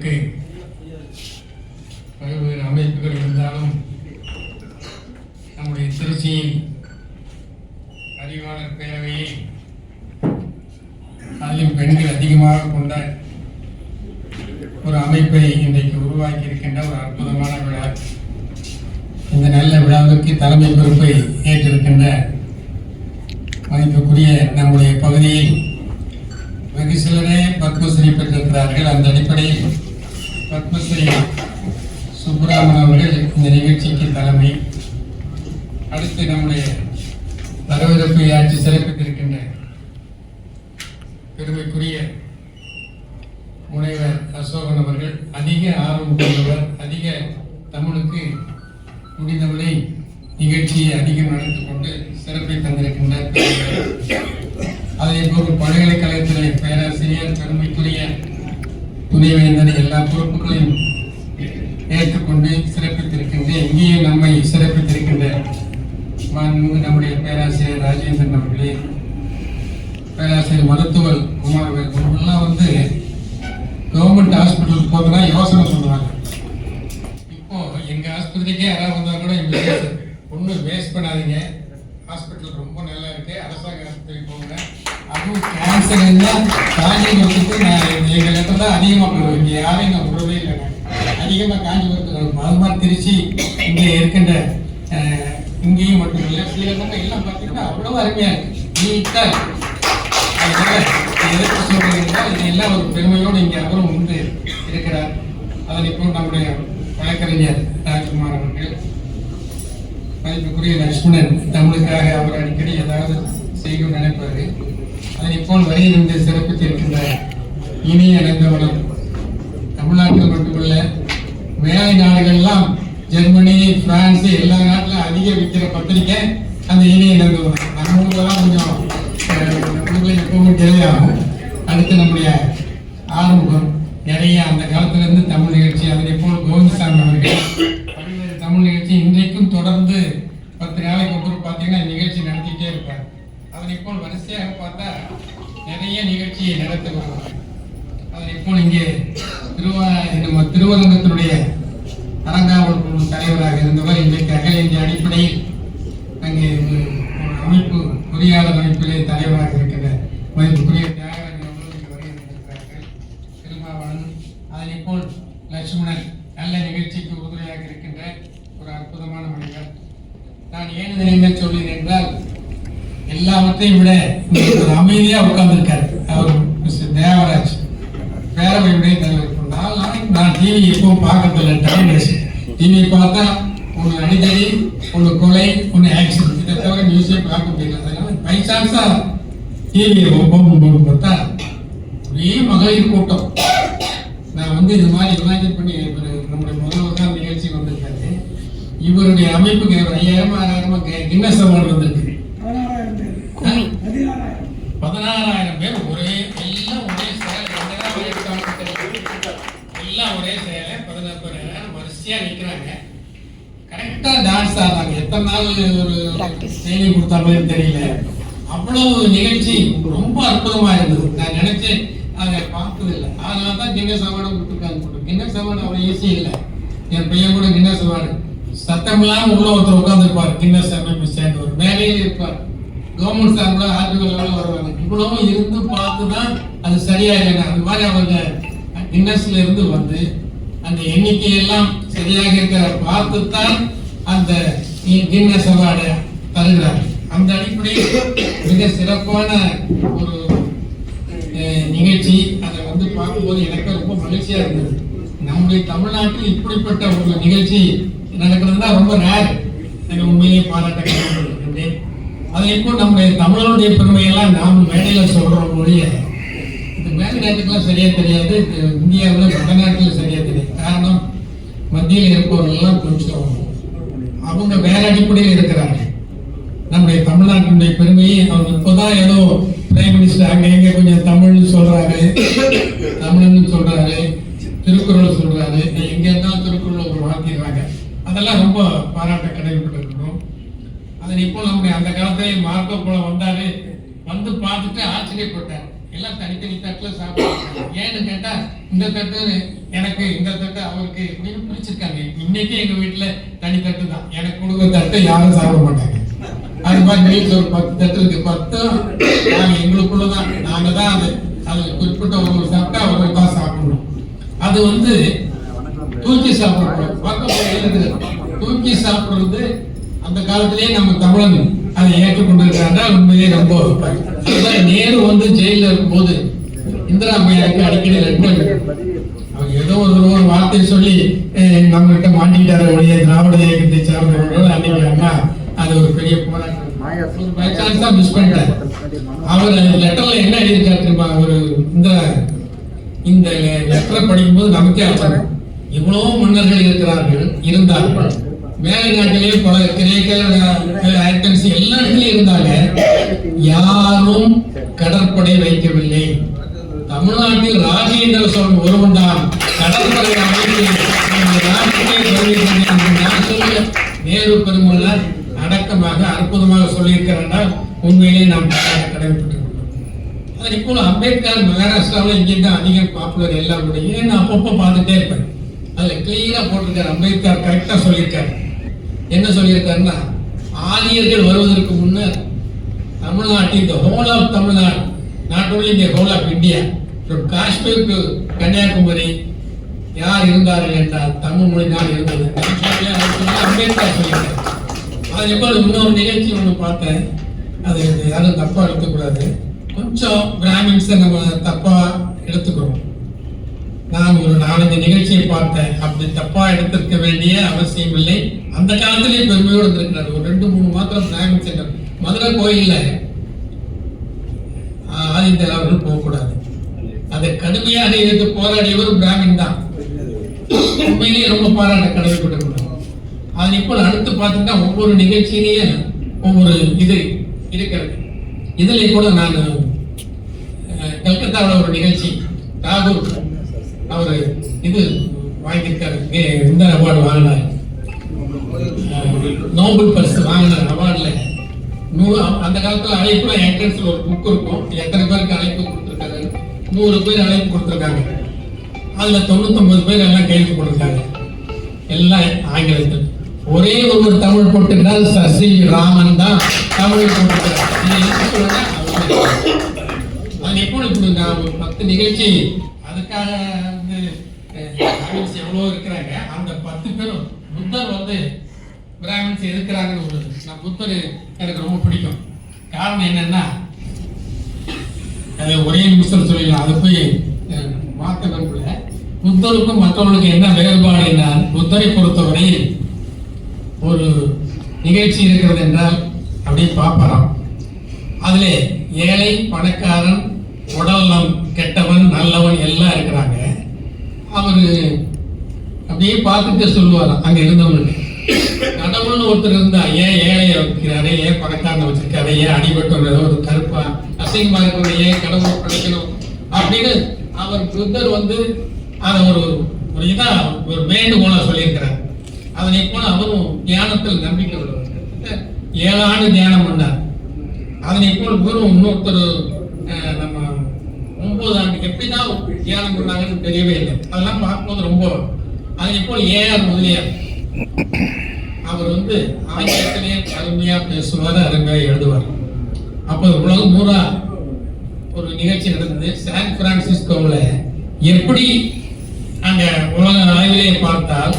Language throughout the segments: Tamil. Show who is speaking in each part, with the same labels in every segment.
Speaker 1: அவர்களுக்கு பல்வேறு அமைப்புகள் இருந்தாலும் நம்முடைய திருச்சியின் அறிவாளர் பேரவையை அதிலும் பெண்கள் அதிகமாக கொண்ட ஒரு அமைப்பை இன்றைக்கு உருவாக்கி இருக்கின்ற ஒரு அற்புதமான விழா. இந்த நல்ல விழாவிற்கு தலைமை பொறுப்பை ஏற்றிருக்கின்ற மதிப்புக்குரிய நம்முடைய பகுதியில் வெகு சிலரே பத்மஸ்ரீ பெற்றிருக்கிறார்கள். அந்த அடிப்படையில் பத்மஸ்ரீ சுப்புராமன் அவர்கள் இந்த நிகழ்ச்சிக்கு தலைமை. அடுத்து நம்முடைய வரவேற்பை ஆட்சி சிறப்பித்திருக்கின்ற பெருமைக்குரிய முனைவர் அசோகன் அவர்கள் அதிக ஆர்வம் கொண்டவர் அதிக தமிழுக்கு முடிந்தவரை நிகழ்ச்சியை அதிகம் நடத்தி கொண்டு சிறப்பை தந்திருக்கின்ற அதே போல் பல்கலைக்கழகத்திலே பேராசிரியர் பெருமைக்குரிய துணைவேந்தர் எல்லா பொறுப்புகளையும் ஏற்றுக்கொண்டு சிறப்பித்திருக்கின்ற இங்கேயும் நம்மை சிறப்பித்திருக்கின்ற மாண்புமிகு நம்முடைய பேராசிரியர் ராஜேந்திரன் அவர்களே பேராசிரியர் மருத்துவர் குமார் அவர்கள் வந்து கவர்மெண்ட் ஹாஸ்பிட்டலுக்கு போகிறதா யோசனை சொல்லுவாங்க இப்போ எங்கள் ஆஸ்பத்திரிக்கே யாராவது வந்தால் கூட எங்களுக்கு ஒன்றும் வேஸ்ட் பண்ணாதீங்க. ஹாஸ்பிட்டல் ரொம்ப நல்லா இருக்கு. அரசாங்க ஆஸ்பத்திரிக்கு போங்க. அதுவும் கேன்சர் காஞ்சிபுரத்துக்கு நான் எங்கள் இடத்துல தான் அதிகமாக போடுவேன். இங்கே யாரையும் நான் விடவே இல்லை அதிகமாக காஞ்சிபுரத்துக்கு அது மாதிரி திருச்சி இங்கே இருக்கின்ற அஹ், இங்கேயும் மட்டும் இல்லை. ஸ்ரீரங்கம் எல்லாம் பார்த்தீங்கன்னா அவ்வளோ அருமையாக இருக்கு. நீட்டாக இருக்கு. அதனால இது எதற்கு ஒரு பெருமையோடு இங்கே அவரும் வந்து இருக்கிறார். அதனை இப்போ நம்முடைய வழக்கறிஞர் ராஜ்குமார் அவர்கள். மதிப்புக்குரிய லட்சுமணன் தமிழுக்காக அவர் அடிக்கடி ஏதாவது செய்யும் நினைப்பாரு. அதனை போல் வரையிலிருந்து சிறப்பித்திருக்கின்ற இனிய இணைந்தவனம் தமிழ்நாட்டில் மட்டுமல்ல மேலை நாடுகள்லாம் ஜெர்மனி பிரான்ஸ் எல்லா நாட்டிலும் அதிக விற்கிற பத்திரிக்கை அந்த இனிய இணைந்தவனம் நம்ம ஊர்லலாம் கொஞ்சம் ஊரில் எப்பவும் டிலே ஆகும். அடுத்து நம்முடைய ஆறுமுகம். நிறைய அந்த காலத்துலேருந்து தமிழ் நிகழ்ச்சி அதனை போல் கோவிந்தசாமி அவர்கள் பல்வேறு தமிழ் நிகழ்ச்சி இன்றைக்கும் தொடர்ந்து பத்து நாளைக்கு ஒருத்தர் பார்த்தீங்கன்னா நிகழ்ச்சி நடத்திட்டே இருப்பார் இப்போ வரிசையாக பார்த்தா நிறைய நிகழ்ச்சியை நடத்தி வருவார் அதனை போல் இங்கே திருவா நம்ம திருவரங்கத்தினுடைய அரங்காவல் குழு தலைவராக இருந்தவர் இன்றைக்கு அகில இந்திய அடிப்படையில் அங்கே அமைப்பு பொறியாளர் அமைப்பிலே தலைவராக இருக்கின்ற மதிப்புக்குரிய தியாகராஜன் அவர்கள் இங்கு வருகை தந்திருக்கிறார்கள். அதனை போல் லட்சுமணன் நல்ல நிகழ்ச்சிக்கு உறுதுணையாக இருக்கின்ற ஒரு அற்புதமான மனிதர். நான் ஏன் இதை சொல்லினேன் என்றால் எல்லாவற்றையும் விட அமைதியா உட்கார்ந்துருக்காரு. அவர் மிஸ்டர் தேவராஜ். பேரவையுடைய தலைவர் இப்போ நாலு நாளைக்கு நான் டிவி எப்பவும் பார்க்கறதில்ல டைம் டிவி பார்த்தா ஒன்று அடிக்கடி ஒன்று கொலை ஒன்று ஆக்சிடென்ட் இதை தவிர நியூஸே பார்க்க முடியல. அதனால பை சான்ஸா டிவியை ஓப்பன் போட்டு பார்த்தா ஒரே மகளிர் கூட்டம். நான் வந்து இது மாதிரி இமேஜின் பண்ணி நம்முடைய முதல்வர் தான் நிகழ்ச்சி வந்திருக்காரு. இவருடைய அமைப்புக்கு ஒரு ஐயாயிரம் ஆறாயிரமா கின்னஸ் அவார்டு வந்திருக்கு. பதினாறாயிரம் பேர் ஒரே எல்லாம் ஒரே. எல்லாம் ஒரே சேலை பதினாறு பேர் வரிசையா நிக்கிறாங்க. கரெக்டா டான்ஸ் ஆடுறாங்க. எத்தனை நாள் ஒரு ட்ரைனிங் கொடுத்தாங்களோ தெரியல. அவ்வளவு நிகழ்ச்சி ரொம்ப அற்புதமா இருந்தது. நான் நினைச்சேன் அதை பார்த்தது இல்லை அதனால தான் கின்னஸ் அவார்டு கொடுத்துருக்காங்க. கின்னஸ் அவார்டு அவ்வளோ ஈஸி இல்லை. என் பையன் கூட கின்னஸ் அவார்டு சத்தம் இல்லாம உள்ள ஒருத்தர் உட்காந்துருப்பார் கின்னஸ் அமைப்பு சேர்ந்தவர் மேலேயே இருப்பார். கவர்மெண்ட் சார்பில் ஆர்டிகல் வருவாங்க இவ்வளவும் இருந்து பார்த்து தான் அது சரியாக அந்த மாதிரி அவங்க இன்னர்ஸ்ல இருந்து வந்து அந்த எண்ணிக்கையெல்லாம் சரியாக இருக்கிற பார்த்து தான் அந்த கின்னஸ் அவார்டு தருகிறார். அந்த அடிப்படையில் மிக சிறப்பான ஒரு நிகழ்ச்சி. அதை வந்து பார்க்கும்போது எனக்கு ரொம்ப மகிழ்ச்சியாக இருந்தது. நம்முடைய தமிழ்நாட்டில் இப்படிப்பட்ட ஒரு நிகழ்ச்சி நடக்கிறதுனா ரொம்ப ரேர் எனக்கு உண்மையிலேயே பாராட்ட அதை இப்போ நம்முடைய தமிழனுடைய பெருமையெல்லாம் நாம் மேடையில் சொல்கிறோம் மொழிய இந்த மேலை சரியாக தெரியாது இந்தியாவில் வடநாட்டில் சரியாக தெரியாது. காரணம் மத்தியில் இருப்பவர்கள்லாம் கொஞ்சம் அவங்க வேற அடிப்படையில் இருக்கிறாங்க நம்முடைய தமிழ்நாட்டினுடைய பெருமையை அவங்க இப்போதான் ஏதோ பிரைம் மினிஸ்டர் அங்கே எங்கே கொஞ்சம் தமிழ்னு சொல்கிறாரு தமிழ்னு சொல்கிறாரு திருக்குறள் சொல்கிறாரு எங்கே இருந்தாலும் திருக்குறள் ஒரு மாத்திடுறாங்க அதெல்லாம் ரொம்ப பாராட்ட கடமைப்பட்டிருக்கிறோம் அதனை இப்போ நம்முடைய அந்த காலத்திலே மார்க்கோ போல வந்தாரு. வந்து பார்த்துட்டு ஆச்சரியப்பட்டார். எல்லாம் தனித்தனி தட்டுல சாப்பிடுறாங்க ஏன்னு கேட்டா இந்த தட்டு எனக்கு இந்த தட்டு அவருக்கு இப்படின்னு பிரிச்சிருக்காங்க இன்னைக்கு எங்க வீட்டுல தனி தட்டு தான். எனக்கு கொடுக்குற தட்டு யாரும் சாப்பிட மாட்டாங்க. அது மாதிரி வீட்டுல ஒரு பத்து தட்டு இருக்கு. பத்தும் நாங்க எங்களுக்குள்ளதான் நாங்க தான் அது. அது குறிப்பிட்ட ஒரு சாப்பிட்டா ஒரு தான் சாப்பிடணும். அது வந்து தூக்கி சாப்பிடக்கூடாது. பக்கம் தூக்கி சாப்பிடுறது அந்த காலத்திலேயே நம்ம தமிழன் அதை ஏற்றுக்கொண்டிருக்கிறாங்க உண்மையிலே ரொம்ப அதுதான் நேரு வந்து ஜெயில இருக்கும்போது இந்திரா அம்மையாருக்கு அடிக்கடி லெட்டர் அவர் ஏதோ ஒரு ஒரு வார்த்தை சொல்லி நம்மகிட்ட நம்ம கிட்ட மாட்டிக்கிட்டாரு ஒழிய திராவிட இயக்கத்தை சார்ந்தவர்கள் அன்னைக்கு அண்ணா அது ஒரு பெரிய போராட்டம். தான் மிஸ் பண்ணிட்டார். அவர் லெட்டர்ல என்ன எழுதியிருக்காரு தெரியுமா? ஒரு இந்த இந்த லெட்டரை படிக்கும்போது நமக்கே ஆச்சரியம் இவ்வளவு மன்னர்கள் இருக்கிறார்கள் இருந்தார்கள். மேலை நாட்டிலே பல கிரேக்க ஆக்டன்ஸ் எல்லா இடத்துலயும் இருந்தாங்க. யாரும் கடற்படை வைக்கவில்லை. தமிழ்நாட்டில் ராஜேந்திர சோழன் ஒருவன் தான் கடற்படை நேரு பெருமள்ளார் அடக்கமாக அற்புதமாக சொல்லியிருக்கிறார் உண்மையிலே நாம் கடைபிடித்துக் அது இப்போ அம்பேத்கர் மகாராஷ்டிராவில் இங்கே தான் அதிகம் பாப்புலர் எல்லாருடைய நான் அப்பப்போ பார்த்துட்டே இருப்பேன். அதில் கிளீனாக போட்டிருக்காரு அம்பேத்கர் கரெக்டாக சொல்லியிருக்காரு. என்ன சொல்லியிருக்காருன்னா ஆரியர்கள் வருவதற்கு முன்னர் தமிழ்நாட்டில் இந்த whole of Tamil Nadu not only இந்த whole of India from Kashmir to Kanyakumari யார் இருந்தார்கள் என்றால் தமிழ் மொழி தான் இருந்தது. அம்பேத்கர் சொல்லியிருக்காரு. அது இப்போ இன்னொரு நிகழ்ச்சி ஒன்று பார்த்தேன். அது யாரும் தப்பாக எடுத்துக்கூடாது. கொஞ்சம் பிராமின்ஸை நம்ம தப்பாக எடுத்துக்கிறோம் நான் ஒரு நாலஞ்சு நிகழ்ச்சியை பார்த்தேன். அப்படி தப்பா எடுத்திருக்க வேண்டிய அவசியம் இல்லை. அந்த காலத்திலேயே பெருமையோடு இருந்திருக்கிறார். ஒரு ரெண்டு மூணு மாத்திரம் பிராமின் சென்டர் மதுரை கோயில்ல ஆஹ், அவர்கள் போகக்கூடாது. அதை கடுமையாக எதிர்த்து போராடியவர் பிராமின் தான். உண்மையிலேயே ரொம்ப பாராட்ட கடமைப்பட்டிருக்கிறோம் அது இப்போ அடுத்து பார்த்தீங்கன்னா ஒவ்வொரு நிகழ்ச்சியிலேயே ஒவ்வொரு இது இருக்கிறது. இதுல கூட நான் கல்கத்தாவில் ஒரு நிகழ்ச்சி. ராகுல் அவர் இது வாங்கியிருக்காரு. ஏ- இந்த அவார்டு வாங்கினார். நோபல் பரிசு வாங்கினார் அவார்டில் நூறு அந்த காலத்தில் அழைப்புல என்ட்ரன்ஸில் ஒரு புக் இருக்கும். எத்தனை பேருக்கு அழைப்பு கொடுத்துருக்காரு? நூறு பேர் அழைப்பு கொடுத்துருக்காங்க. அதில் தொண்ணூத்தொம்பது பேர் எல்லாம் கேள்வி கொடுத்துருக்காங்க எல்லாம் ஆங்கிலத்தில். ஒரே ஒரு தமிழ் போட்டுக்கிறார் சசி ராமன் தான் தமிழ் போட்டுக்கிறார் அது எப்படி இப்படி நான் பத்து நிகழ்ச்சி. அதுக்காக பிராமின்ஸ் எவ்வளோ இருக்கிறாங்க. அந்த பத்து பேரும் புத்தர் வந்து பிராமின்ஸ் இருக்கிறாங்கன்னு ஒரு நான் புத்தர் எனக்கு ரொம்ப பிடிக்கும். காரணம் என்னன்னா அது ஒரே நிமிஷம் சொல்லிடலாம். அது போய் மாற்ற மாத்த விரும்பல புத்தருக்கும் மற்றவர்களுக்கு என்ன வேறுபாடு என்றால் புத்தரை பொறுத்தவரையில் ஒரு நிகழ்ச்சி இருக்கிறது என்றால் அப்படியே பார்ப்பறாம். அதுல ஏழை பணக்காரன் உடல்நலம் கெட்டவன் நல்லவன் எல்லாம் இருக்கிறாங்க. அவர் அப்படியே பார்த்துட்டு சொல்லுவாராம் அங்கே இருந்தவனுக்கு கடவுள்னு ஒருத்தர் இருந்தா ஏன் ஏழையை வைக்கிறாரு ஏன் பணக்காரனை வச்சிருக்காரு? ஏன் அடிபட்டு ஒரு கருப்பா? அசிங்கமா இருக்கணும் ஏன் கடவுளை படைக்கணும்? அப்படின்னு அவர் புத்தர் வந்து அதை ஒரு ஒரு இதா ஒரு வேண்டுகோளா சொல்லியிருக்கிறார். அதனை போல அவரும் தியானத்தில் நம்பிக்கை உள்ளவர் கிட்டத்தட்ட ஏழு ஆண்டு தியானம் பண்ணார். அதனை போல் குரு இன்னொருத்தர் அஹ், ஒன்பது ஆண்டு எப்படிதான் தியானம் பண்ணாங்கன்னு தெரியவே இல்லை. அதெல்லாம் பார்க்கும்போது ரொம்ப அது இப்போ ஏஆர் முதலியார். அவர் வந்து ஆங்கிலத்திலே அருமையா பேசுவார் அருமையா எழுதுவார். அப்போ உலகம் பூரா ஒரு நிகழ்ச்சி நடந்தது. சான் பிரான்சிஸ்கோவில் எப்படி அங்க உலக அளவிலே பார்த்தால்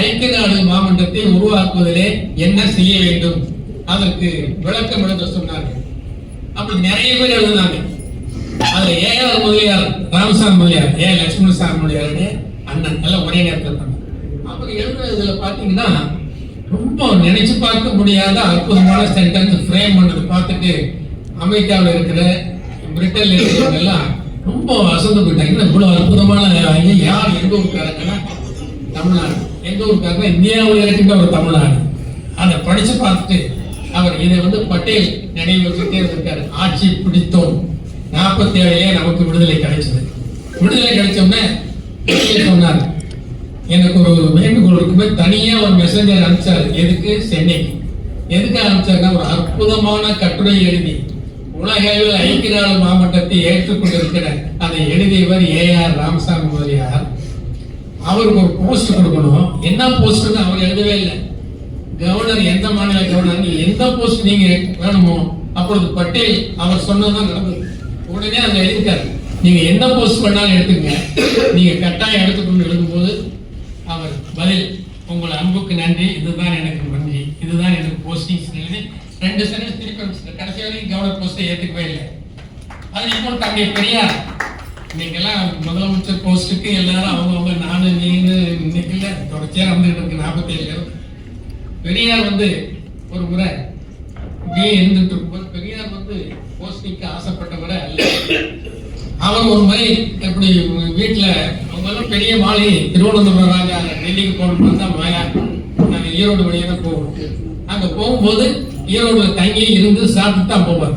Speaker 1: ஐக்கிய நாடு மாமன்றத்தை உருவாக்குவதிலே என்ன செய்ய வேண்டும்? அதற்கு விளக்கம் எழுத சொன்னார்கள். அப்படி நிறைய பேர் எழுதினாங்க. அதுல A R Mudaliar Ramasamy Mudaliar A Lakshmanasamy முதலியாருடைய அண்ணன் எல்லாம் ஒரே நேரத்தில் பண்ணாங்க அப்புறம் எழுதுறதுல பாத்தீங்கன்னா ரொம்ப நினைச்சு பார்க்க முடியாத அற்புதமான சென்டென்ஸ் ஃப்ரேம் பண்ணது பார்த்துட்டு அமெரிக்காவில் இருக்கிற பிரிட்டன்ல இருக்கிறவங்க எல்லாம் ரொம்ப அசந்து போயிட்டாங்க. என்ன இவ்வளவு அற்புதமான யார் எங்க ஊருக்காரங்கன்னா? தமிழ்நாடு. எங்க ஊருக்காரங்க இந்தியாவில் இருக்கின்ற ஒரு தமிழ்நாடு. அதை படிச்சு பார்த்துட்டு அவர் இதை வந்து பட்டேல் நினைவு வச்சுட்டே இருந்திருக்காரு ஆட்சி பிடித்தோம். நாற்பத்தி ஏழுலே நமக்கு விடுதலை கிடைச்சது. விடுதலை கிடைச்சோம்னா சொன்னார் எனக்கு ஒரு வேண்டுகோள் இருக்குமே தனியாக ஒரு மெசேஜர் அனுப்பிச்சாரு. எதுக்கு? சென்னைக்கு. எதுக்கு அனுப்பிச்சாருன்னா ஒரு அற்புதமான கட்டுரை எழுதி உலகளவில் ஐக்கிய நாடு மாவட்டத்தை ஏற்றுக்கொண்டிருக்கிற அதை எழுதியவர் ஏஆர் ராமசாமி முதலியார். அவருக்கு ஒரு போஸ்ட் கொடுக்கணும். என்ன போஸ்ட்னு அவர் எழுதவே இல்லை. கவர்னர் எந்த மாநில கவர்னர் எந்த போஸ்ட் நீங்க வேணுமோ அப்பொழுது பட்டேல் அவர் சொன்னதான் நடந்தது. உடனே அங்க எழுதிட்டாரு நீங்க என்ன போஸ்ட் பண்ணாலும் எடுத்துக்கங்க. நீங்க கட்டாயம் எடுத்துக்கொண்டு எழுதும்போது அவர் பதில் உங்கள் அன்புக்கு நன்றி. இதுதான் எனக்கு நன்றி. இதுதான் எனக்கு போஸ்டிங்ஸ் எழுதி ரெண்டு சென்டென்ஸ் திருப்பி கடைசி வரைக்கும் கவர்னர் போஸ்ட்டை ஏத்துக்கவே இல்லை. அது இப்போ தம்பி பெரியார் இன்னைக்கெல்லாம் முதலமைச்சர் போஸ்ட்டுக்கு எல்லாரும் அவங்கவுங்க நானு நீனு இன்னைக்கு இல்லை தொடர்ச்சியாக வந்துகிட்டு இருக்கு நாற்பத்தேழு பெரியார் வந்து ஒரு முறை இப்படியே இருந்துட்டு இருக்கும்போது பெரியார் வந்து போஸ்டிங்க ஆசைப்பட்டவரை அல்ல. அவன் ஒரு முறை எப்படி வீட்டில் அவங்க எல்லாம் பெரிய மாளிகை திருவனந்தபுரம் ராஜா டெல்லிக்கு போகணும்னு தான் மாயா நாங்கள் ஈரோடு வழியாக தான் போவோம். அங்கே போகும்போது ஈரோடு தங்கி இருந்து சாப்பிட்டு தான் போவார்.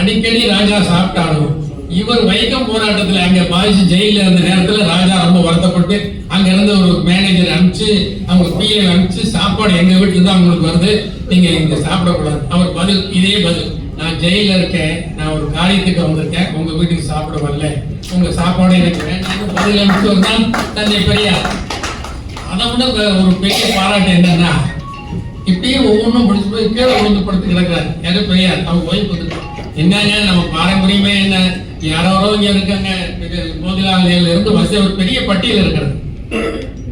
Speaker 1: அடிக்கடி ராஜா சாப்பிட்டாலும் இவர் வைக்கம் போராட்டத்தில் அங்கே பாதிச்சு ஜெயிலில் இருந்த நேரத்தில் ராஜா ரொம்ப வருத்தப்பட்டு அங்கேருந்து ஒரு மேனேஜர் அனுப்பிச்சு அவங்க பிஏ அனுப்பிச்சு சாப்பாடு எங்கள் வீட்டில் தான் அவங்களுக்கு வருது. நீங்கள் இங்கே சாப்பிடக்கூடாது. அவர் பதில் இதே பதில். நான் ஜெயில இருக்கேன். நான் ஒரு காரியத்துக்கு வந்திருக்கேன். உங்க வீட்டுக்கு சாப்பிட வரல. உங்க சாப்பாடு எனக்கு வேண்டாம். பதில் தான் தந்தை பெரியார். அதை விட ஒரு பெரிய பாராட்டு என்னன்னா இப்படியே ஒவ்வொன்றும் முடிச்சு போய் கீழே விழுந்து படுத்து கிடக்குறாரு. யாரோ பெரியார் அவங்க ஓய்வு வந்து என்னங்க நம்ம பாரம்பரியமே என்ன? யாரோ இங்க இருக்காங்க. இது மோதிலால் இருந்து வசதி ஒரு பெரிய பட்டியல் இருக்கிறது.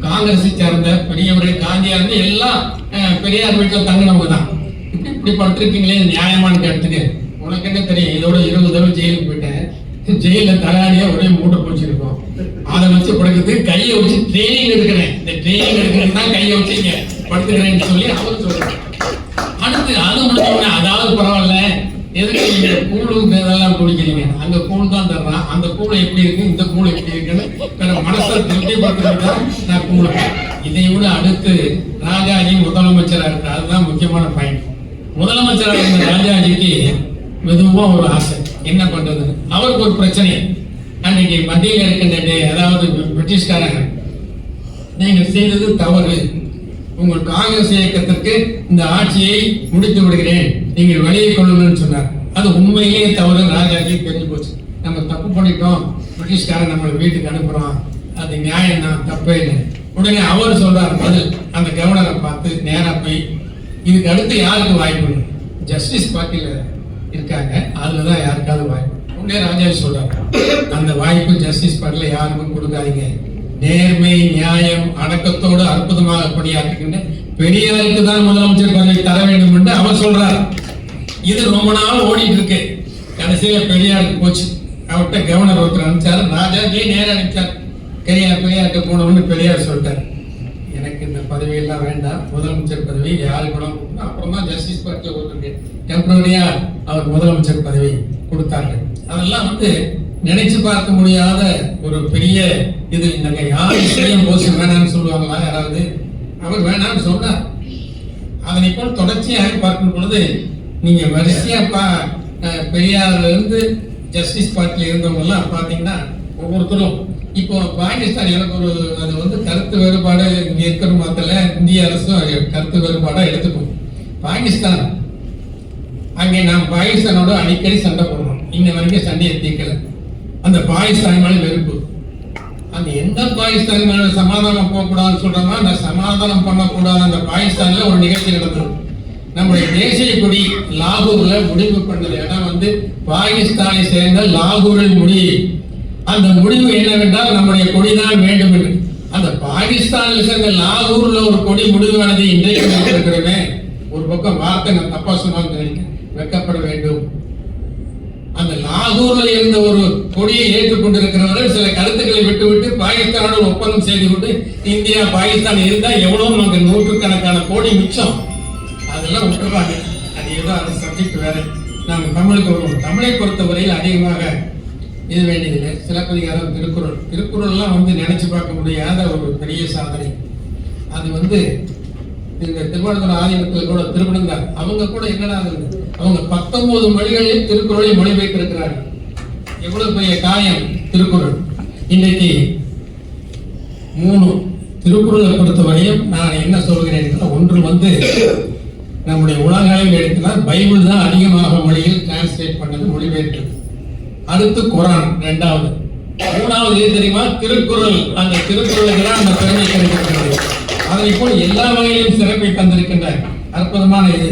Speaker 1: காங்கிரஸை சேர்ந்த பெரியவர் காந்தியா இருந்து எல்லாம் பெரியார் வீட்டில் தங்கினவங்க தான். இப்படி இப்படி படுத்திருக்கீங்களே இது நியாயமான்னு உனக்கு என்ன தெரியும்? இதோட இருபது தடவை ஜெயிலுக்கு போயிட்டேன். ஜெயில தலாடியா ஒரே மூட்டை பூச்சி அதை வச்சு படுக்கிறதுக்கு கையை வச்சு ட்ரெயினிங் எடுக்கிறேன். இந்த ட்ரெயினிங் எடுக்கிறேன் தான் கையை வச்சு இங்க படுத்துக்கிறேன்னு சொல்லி அவர் சொல்றாரு. அடுத்து அது முடிஞ்ச அதாவது பரவாயில்ல. எதுக்கு நீங்க கூழு இதெல்லாம் குடிக்கிறீங்க? அங்க கூழ் தான் தர்றான். அந்த கூழ் எப்படி இருக்கு? இந்த கூழ் எப்படி இருக்குன்னு மனசை திருப்திப்படுத்துறதுக்கு தான் நான் கூழ் இதை விட அடுத்து ராஜாஜி முதலமைச்சராக இருக்கு அதுதான் முக்கியமான பயன் முதலமைச்சராக இருந்த ராஜாஜிக்கு மெதுவா ஒரு ஆசை. என்ன பண்றது? அவருக்கு ஒரு பிரச்சனை. அன்னைக்கு மத்தியில் இருக்கின்ற அதாவது பிரிட்டிஷ்காரங்க நீங்கள் செய்தது தவறு. உங்கள் காங்கிரஸ் இயக்கத்திற்கு இந்த ஆட்சியை முடித்து விடுகிறேன். நீங்கள் வெளியே கொள்ளுங்கன்னு சொன்னார். அது உண்மையிலேயே தவறு ராஜாஜி தெரிஞ்சு போச்சு. நம்ம தப்பு பண்ணிட்டோம். பிரிட்டிஷ்காரன் நம்மளை வீட்டுக்கு அனுப்புறோம் அது நியாயம் தான் தப்பே இல்லை. உடனே அவர் சொல்றார் பதில். அந்த கவர்னரை பார்த்து நேராக போய் இதுக்கு அடுத்து யாருக்கு வாய்ப்பு ஜஸ்டிஸ் பார்ட்டியில் இருக்காங்க. அதில் தான் யாருக்காவது வாய்ப்பு உடனே ராஜாஜி சொல்றாரு. அந்த வாய்ப்பு ஜஸ்டிஸ் பார்ட்டில யாருக்கும் கொடுக்காதீங்க. நேர்மை நியாயம் அடக்கத்தோடு அற்புதமாக பணியாற்றுகின்ற பெரியாருக்கு தான் முதலமைச்சர் பதவி தர வேண்டும் என்று அவர் சொல்றார். இது ரொம்ப நாள் ஓடிட்டு இருக்கு. கடைசியில பெரியாருக்கு போச்சு. அவர்கிட்ட கவர்னர் ஒருத்தர் அனுப்பிச்சாரு. ராஜாஜி நேரம் அனுப்பிச்சார்? பெரியார் பெரியார்கிட்ட போனோம்னு பெரியார் சொல்லிட்டார். பதவியெல்லாம் பதவி எல்லாம் வேண்டாம். முதலமைச்சர் பதவி யாரு கூட அப்புறம் தான் ஜஸ்டிஸ் பார்க்க ஒருத்தருக்கு டெம்பரரியா அவர் முதலமைச்சர் பதவி கொடுத்தார்கள். அதெல்லாம் வந்து நினைச்சு பார்க்க முடியாத ஒரு பெரிய இது. நாங்க யார் சிஎம் போஸ் வேணாம்னு சொல்லுவாங்களா? யாராவது? அவர் வேணாம்னு சொன்னார். அதனை போல் தொடர்ச்சியாக பார்க்கும் பொழுது நீங்க வரிசையா பா அஹ் பெரியார்ல இருந்து ஜஸ்டிஸ் பார்ட்டியில் இருந்தவங்க எல்லாம் பாத்தீங்கன்னா ஒவ்வொருத்தரும் இப்போ பாகிஸ்தான் எனக்கு ஒரு அது வந்து கருத்து வேறுபாடு இங்கே இருக்கிற மாத்திர இந்திய அரசும் கருத்து வேறுபாடாக எடுத்துக்கும். பாகிஸ்தான் அங்கே நாம் பாகிஸ்தானோட அடிக்கடி சண்டை போடுறோம். இன்ன வரைக்கும் சண்டையை தீர்க்கல. அந்த பாகிஸ்தான் வெறுப்பு. அந்த எந்த பாகிஸ்தான் மேல சமாதானம் போகக்கூடாதுன்னு சொல்கிறோமோ அந்த சமாதானம் பண்ணக்கூடாது. அந்த பாகிஸ்தானில் ஒரு நிகழ்ச்சி நடந்தது. நம்முடைய தேசிய கொடி லாகூரில் முடிவு பண்ணது. இடம் வந்து பாகிஸ்தானை சேர்ந்த லாகூரில் முடி அந்த முடிவு என்னவென்றால் நம்முடைய கொடிதான் வேண்டும் என்று. அந்த பாகிஸ்தானில் சேர்ந்த லாகூர்ல ஒரு கொடி முடிவானது இன்றைக்கு இருக்கிறவே ஒரு பக்கம் வார்த்தை நான் தப்பா சொன்னான்னு நினைக்கிறேன். வெட்கப்பட வேண்டும். அந்த லாகூர்ல இருந்த ஒரு கொடியை ஏற்றுக்கொண்டிருக்கிறவர்கள் சில கருத்துக்களை விட்டுவிட்டு பாகிஸ்தானோட ஒப்பந்தம் செய்து கொண்டு இந்தியா பாகிஸ்தான் இருந்தா எவ்வளவு நமக்கு நூற்றுக்கணக்கான கோடி மிச்சம். அதெல்லாம் விட்டுறாங்க அது ஏதோ அந்த சப்ஜெக்ட் வேற. நாங்கள் தமிழுக்கு வருவோம். தமிழை பொறுத்தவரையில் அதிகமாக இது வேண்டியதில்லை. சிலப்பதிகாரம் திருக்குறள். திருக்குறள்லாம் வந்து நினைச்சு பார்க்க முடியாத ஒரு பெரிய சாதனை. அது வந்து இந்த திருவள்ளுவர் ஆதீனத்தில் கூட திருவிழந்தார் அவங்க கூட என்னடா அவங்க பத்தொன்பது மொழிகளில் திருக்குறளை மொழிபெயர்த்திருக்கிறார்கள். எவ்வளவு பெரிய காயம் திருக்குறள். இன்னைக்கு மூணு திருக்குறளை பொறுத்தவரையும் நான் என்ன சொல்கிறேன் என்றால் ஒன்று வந்து நம்முடைய உலகளவில் எடுத்தால் பைபிள் தான் அதிகமாக மொழியில் டிரான்ஸ்லேட் பண்ணது மொழிபெயர்த்து அடுத்து குரான் ரெண்டாவது. மூணாவது எது தெரியுமா? திருக்குறள். அந்த திருக்குறளுக்கு தான் அந்த பெருமை கிடைக்கிறது அதை போல் எல்லா வகையிலும் சிறப்பை தந்திருக்கின்றார் அற்புதமான இது.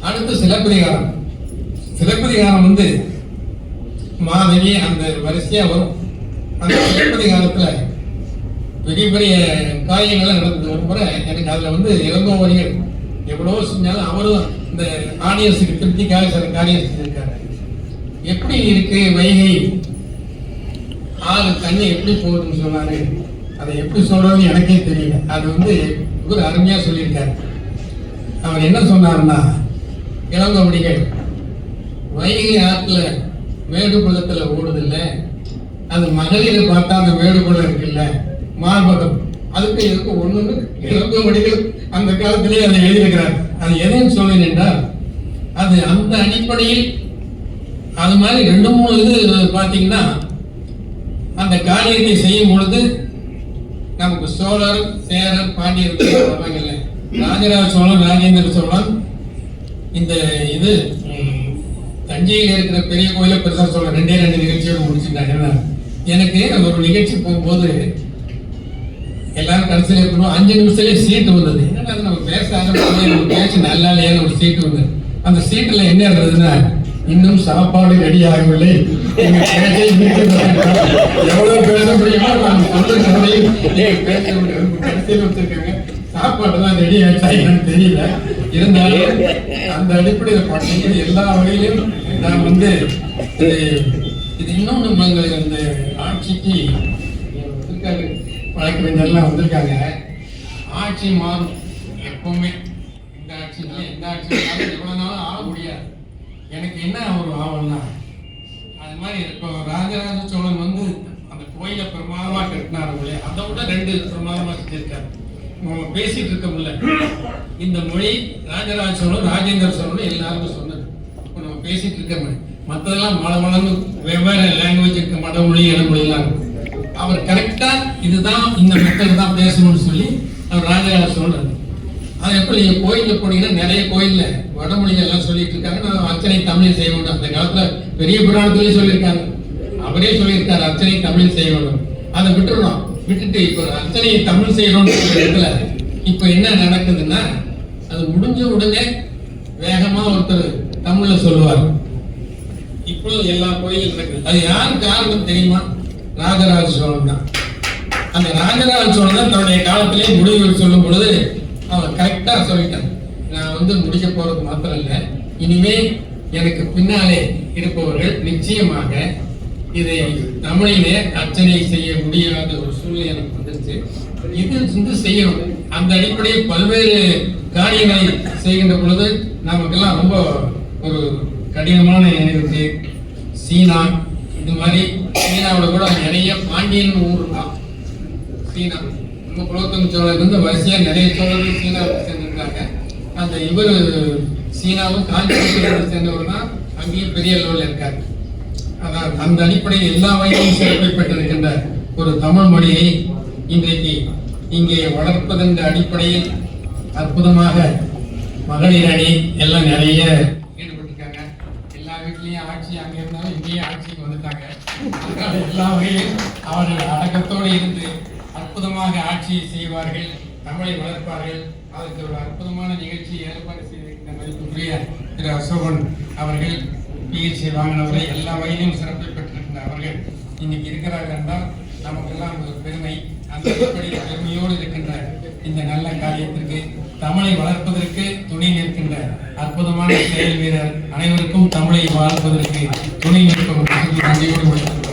Speaker 1: அடுத்து சிலப்பதிகாரம். சிலப்பதிகாரம் வந்து மாதவி அந்த வரிசையாக வரும். அந்த சிலப்பதிகாரத்தில் பெரிய பெரிய காரியங்கள்லாம் நடந்தது ஒரு முறை எனக்கு அதில் வந்து இளங்கோவடிகள் எவ்வளவோ செஞ்சாலும் அவரும் இந்த ஆடியன்ஸுக்கு திருப்திக்காக சில காரியம் எப்படி இருக்கு வைகை? ஆறு தண்ணி எப்படி போகுதுன்னு சொன்னாரு. அதை எப்படி சொல்றதுன்னு எனக்கே தெரியல. அது வந்து இவர் அருமையா சொல்லியிருக்காரு. அவர் என்ன சொன்னாருன்னா இளங்கோவடிகள் வைகை ஆற்றுல மேடு பள்ளத்துல ஓடுதில்ல. அது மகளிர பார்த்தா அந்த மேடு குளம் இருக்குல்ல மார்பகம். அதுக்கு இதுக்கு ஒண்ணுன்னு இளங்கோவடிகள் அந்த காலத்திலேயே அதை எழுதியிருக்கிறார் அது எதுன்னு சொன்னேன் என்றால் அது அந்த அடிப்படையில் அது மாதிரி ரெண்டு மூணு இது பார்த்தீங்கன்னா அந்த காரியத்தை செய்யும் பொழுது நமக்கு சோழர் சேரர் பாண்டியர் ராஜராஜ சோழன் ராஜேந்திர சோழன் இந்த இது தஞ்சையில் இருக்கிற பெரிய கோயில பெருசா சோழன் ரெண்டே ரெண்டு நிகழ்ச்சியோடு முடிச்சுட்டாங்க எனக்கு ஒரு நிகழ்ச்சி போகும்போது எல்லாரும் கடைசியில் இருக்கணும் அஞ்சு நிமிஷத்துலேயே சீட்டு வந்தது. என்னன்னா நம்ம பேச ஆரம்பிச்சு நம்ம பேச்சு நல்லா இல்லையான்னு ஒரு சீட்டு வந்தது. அந்த சீட்டில் என்ன இருந்ததுன்னா இன்னும் சாப்பாடு ரெடி ஆகவில்லை. எவ்வளவு பேச முடியுமோ நான் சொல்ற கதையும் வச்சிருக்காங்க. சாப்பாடு தான் ரெடி ஆயிடுச்சா என்னன்னு தெரியல. இருந்தாலும் அந்த அடிப்படையில் பண்ணி எல்லா வகையிலும் நான் வந்து இது- இன்னொன்று இன்னும் நம்ம இந்த ஆட்சிக்கு வழக்கறிஞர்லாம் வந்திருக்காங்க. ஆட்சி மாறும் எப்பவுமே. இந்த ஆட்சி இல்லை எந்த ஆட்சி எவ்வளவு நாளும் ஆக முடியாது. எனக்கு என்ன ஒரு ஆவல்னா அது மாதிரி இப்போ ராஜராஜ சோழன் வந்து அந்த கோயிலை பிரமாதமா கட்டினாரு இல்லையா? அதை விட ரெண்டு பிரமாதமா கட்டியிருக்காரு. நம்ம பேசிட்டு இருக்கோம்ல. இந்த மொழி ராஜராஜ சோழன் ராஜேந்திர சோழன் எல்லாருக்கும் சொன்னது. இப்போ நம்ம பேசிட்டு இருக்கோம் மற்றதெல்லாம் மழை மழன்னு வெவ்வேறு லாங்குவேஜ் இருக்க மடமொழி இடமொழிலாம் இருக்கு. அவர் கரெக்டா இதுதான் இந்த மக்கள் தான் பேசணும்னு சொல்லி அவர் ராஜராஜ சோழன் அது எப்படி நீங்கள் கோயிலுக்கு போனீங்கன்னா நிறைய கோயிலில் வடமொழி எல்லாம் சொல்லிட்டு இருக்காங்க நான் அர்ச்சனை தமிழில் செய்ய வேண்டும். அந்த காலத்தில் பெரிய புராணத்திலேயே சொல்லியிருக்காங்க. அவரே சொல்லியிருக்காரு அர்ச்சனை தமிழ் செய்ய வேண்டும். அதை விட்டுடுறோம் விட்டுட்டு இப்போ அர்ச்சனையை தமிழ் செய்யணும்னு இடத்துல இப்போ என்ன நடக்குதுன்னா அது முடிஞ்ச உடனே வேகமாக ஒருத்தர் தமிழில் சொல்லுவார். இப்போ எல்லா கோயிலும் நடக்குது. அது யார் காரணம் தெரியுமா? ராஜராஜ சோழன் தான். அந்த ராஜராஜ சோழன் தான் தன்னுடைய காலத்திலே முடிவுகள் சொல்லும் பொழுது அவன் கரெக்டாக சொல்லிட்டான் நான் வந்து முடிக்க போறது மாத்திரம் இல்லை இனிமே எனக்கு பின்னாலே இருப்பவர்கள் நிச்சயமாக இதை தமிழிலே அர்ச்சனை செய்ய முடியாத ஒரு சூழ்நிலை எனக்கு வந்துருச்சு. இது வந்து செய்யணும். அந்த அடிப்படையில் பல்வேறு காரியங்களை செய்கின்ற பொழுது நமக்கெல்லாம் ரொம்ப ஒரு கடினமான இருக்கு சீனா இது மாதிரி சீனாவோட கூட நிறைய பாண்டியன் ஊர் தான் சீனா. குலோத்தம் சோழர் வந்து வரிசையா நிறைய சோழர்கள் சீனாவுக்கு சேர்ந்திருக்காங்க. அந்த இவர் சீனாவும் காஞ்சிபுரத்தை சேர்ந்தவர் தான் அங்கேயும் பெரிய லெவலில் இருக்காரு. அதான் அந்த அடிப்படையில் எல்லா வகையிலும் சிறப்பை பெற்றிருக்கின்ற ஒரு தமிழ் மொழியை இன்றைக்கு இங்கே வளர்ப்பதென்ற அடிப்படையில் அற்புதமாக மகளிர் அணி எல்லாம் நிறைய ஈடுபட்டிருக்காங்க. எல்லா வீட்லயும் ஆட்சி அங்கே இருந்தாலும் இங்கேயே ஆட்சிக்கு வந்துட்டாங்க. அதனால எல்லா வகையிலும் அவர்கள் அடக்கத்தோடு இருந்து அற்புதமாக ஆட்சியை செய்வார்கள் தமிழை வளர்ப்பார்கள். அதற்கு ஒரு அற்புதமான நிகழ்ச்சியை ஏற்பாடு செய்திருக்கின்ற மதிப்புக்குரிய திரு அசோகன் அவர்கள் பிஹெச்சி வாங்கினவரை எல்லா வகையிலும் சிறப்பை பெற்றிருக்கின்ற அவர்கள் இன்னைக்கு இருக்கிறார்கள் என்றால் நமக்கெல்லாம் ஒரு பெருமை அந்த அடிப்படையில் பெருமையோடு இருக்கின்ற இந்த நல்ல காரியத்திற்கு தமிழை வளர்ப்பதற்கு துணை நிற்கின்ற அற்புதமான செயல் வீரர் அனைவருக்கும் தமிழை வளர்ப்பதற்கு துணை நிற்கும் நன்றியோடு